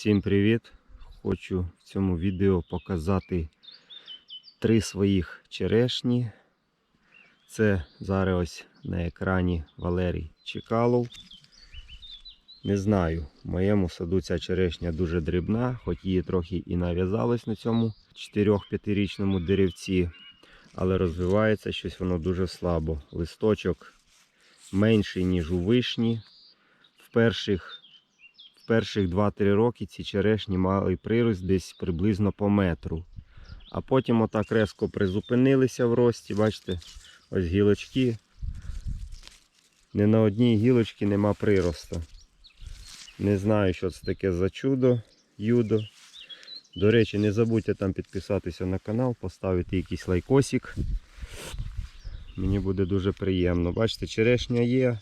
Всім привіт! Хочу в цьому відео показати три своїх черешні. Це зараз ось на екрані Валерій Чекалов. Не знаю, в моєму саду ця черешня дуже дрібна, хоч її трохи і нав'язалось на цьому 4-5-річному деревці, але розвивається щось воно дуже слабо. Листочок менший, ніж у вишні. В перших перших 2-3 роки ці черешні мали прирост десь приблизно по метру. А потім отак резко призупинилися в рості. Бачите, ось гілочки. Не на одній гілочці нема приросту. Не знаю, що це таке за чудо, юдо. До речі, не забудьте там підписатися на канал, поставити якийсь лайкосик. Мені буде дуже приємно. Бачите, черешня є.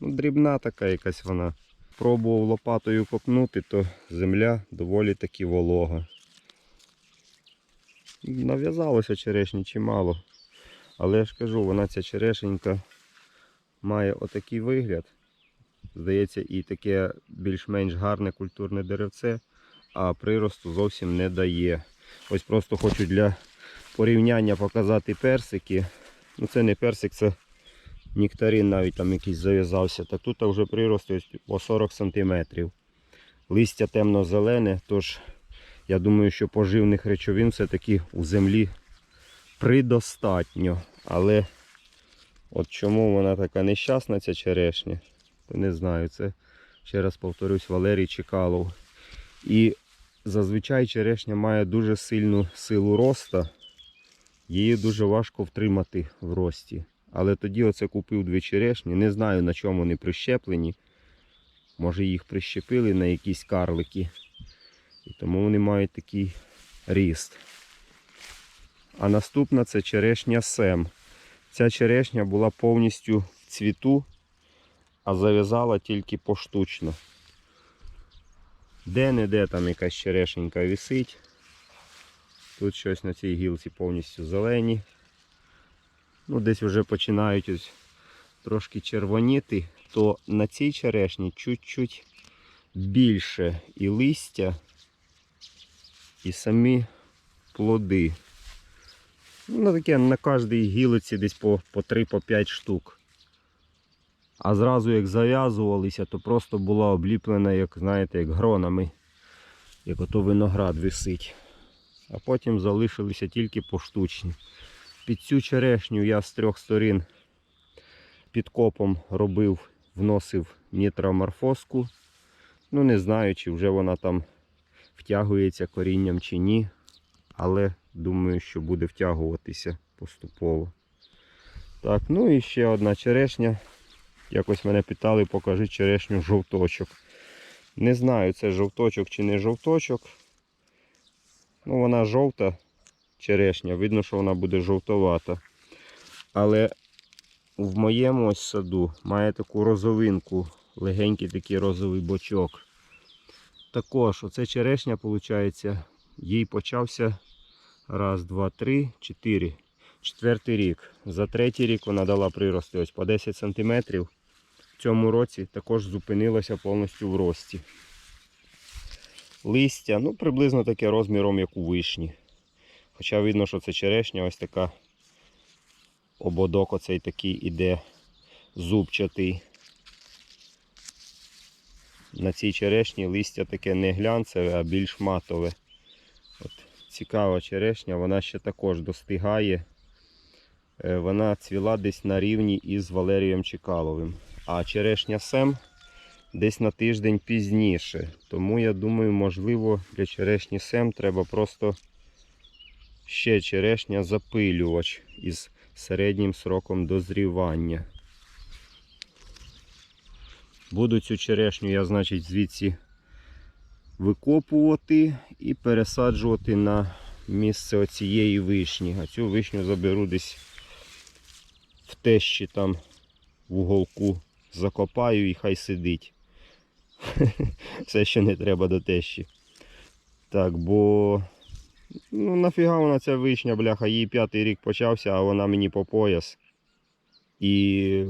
Ну, дрібна така якась вона. Пробував лопатою копнути, то земля доволі таки волога. Нав'язалося черешні чимало. Але я ж кажу, вона ця черешенька має отакий вигляд. Здається, і таке більш-менш гарне культурне деревце, а приросту зовсім не дає. Ось просто хочу для порівняння показати персики. Ну це не персик, це нектарин навіть там якийсь зав'язався. Так тут вже прирост ось по 40 см. Листя темно-зелене, тож я думаю, що поживних речовин все-таки у землі придостатньо. Але от чому вона така нещасна, ця черешня, то не знаю. Це, ще раз повторюсь, Валерій Чекалов. І зазвичай черешня має дуже сильну силу роста. Її дуже важко втримати в рості. Але тоді оце купив дві черешні. Не знаю на чому вони прищеплені. Може їх прищепили на якісь карлики. І тому вони мають такий ріст. А наступна це черешня Сем. Ця черешня була повністю в цвіту, а зав'язала тільки поштучно. Де-не-де там якась черешенька висить. Тут щось на цій гілці повністю зелені. Ну, десь вже починають ось трошки червоніти, то на цій черешні чуть-чуть більше і листя, і самі плоди. Ну, таке на кожній гілиці десь по, по 3-5 штук. А зразу як зав'язувалися, то просто була обліплена, як знаєте, як гронами, як ото виноград висить. А потім залишилися тільки поштучні. Під цю черешню я з трьох сторін під копом робив, вносив нітроморфозку. Ну не знаю, чи вже вона там втягується корінням чи ні. Але думаю, що буде втягуватися поступово. Так, ну і ще одна черешня. Якось мене питали, покажи черешню жовточок. Не знаю, це жовточок чи не жовточок. Ну, вона жовта черешня, видно, що вона буде жовтовата. Але в моєму ось саду має таку розовинку, легенький такий розовий бочок. Також оце черешня, виходить, їй почався раз, два, три, чотири. Четвертий рік. За третій рік вона дала прирости ось по 10 см. В цьому році також зупинилася повністю в рості. Листя, ну приблизно таке розміром, як у вишні. Хоча видно, що це черешня, ось така ободок оцей такий іде зубчатий. На цій черешні листя таке не глянцеве, а більш матове. От, Цікава черешня, вона ще також достигає. Е, Вона цвіла десь на рівні із Валерієм Чекаловим. А черешня Сем десь на тиждень пізніше. Тому я думаю, можливо, для черешні Сем треба просто ще черешня запилювач із середнім сроком дозрівання. Буду цю черешню я, значить, звідси викопувати і пересаджувати на місце оцієї вишні. А цю вишню заберу десь в тещі там в уголку закопаю і хай сидить. Все ще не треба до тещі. Так, бо ну нафіга вона ця вишня, бляха, їй п'ятий рік почався, а вона мені по пояс. І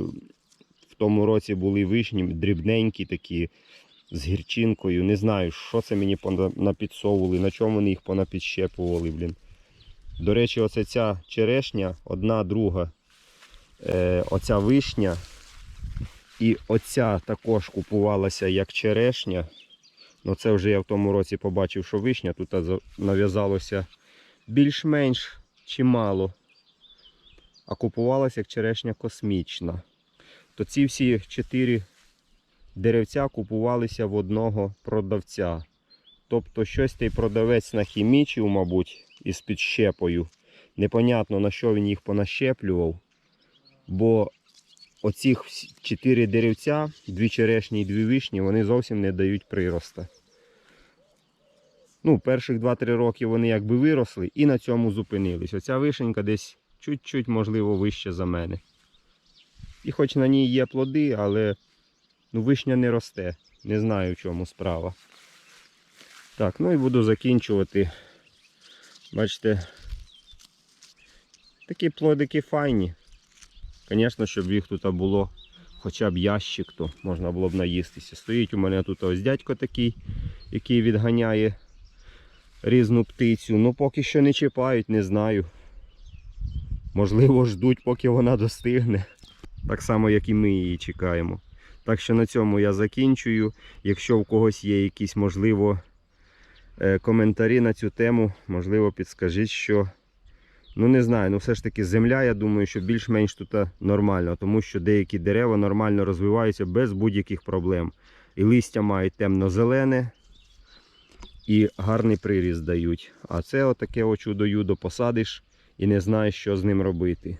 в тому році були вишні дрібненькі такі, з гірчинкою. Не знаю, що це мені напідсовували, на чому вони їх понапідщепували, блін. До речі, оце ця черешня, одна, друга, е, оця вишня. І оця також купувалася як черешня. Ну це вже я в тому році побачив, що вишня тут нав'язалося більш-менш чимало. А купувалася як черешня космічна. То ці всі чотири деревця купувалися в одного продавця. Тобто щось той продавець нахімічив, мабуть, із підщепою. Непонятно на що він їх понащеплював. Бо всі- чотири деревця, дві черешні і дві вишні, вони зовсім не дають прироста. Ну, перших 2-3 роки вони якби виросли і на цьому зупинились. Оця вишенька десь чуть-чуть, можливо, вище за мене. І хоч на ній є плоди, але ну, вишня не росте. Не знаю в чому справа. Так, ну і буду закінчувати. Бачите, такі плодики файні. Звісно, щоб їх тут було хоча б ящик, то можна було б наїстися. Стоїть у мене тут ось дядько такий, який відганяє різну птицю. Ну поки що не чіпають, не знаю. Можливо, ждуть, поки вона достигне. Так само, як і ми її чекаємо. Так що на цьому я закінчую. Якщо у когось є якісь, можливо, е, коментарі на цю тему, можливо, підскажіть, що. Ну не знаю, ну все ж таки земля, я думаю, що більш-менш тут нормально, тому що деякі дерева нормально розвиваються без будь-яких проблем. І листя мають темно-зелене і гарний приріст дають. А це отаке чудо-юдо посадиш і не знаєш, що з ним робити.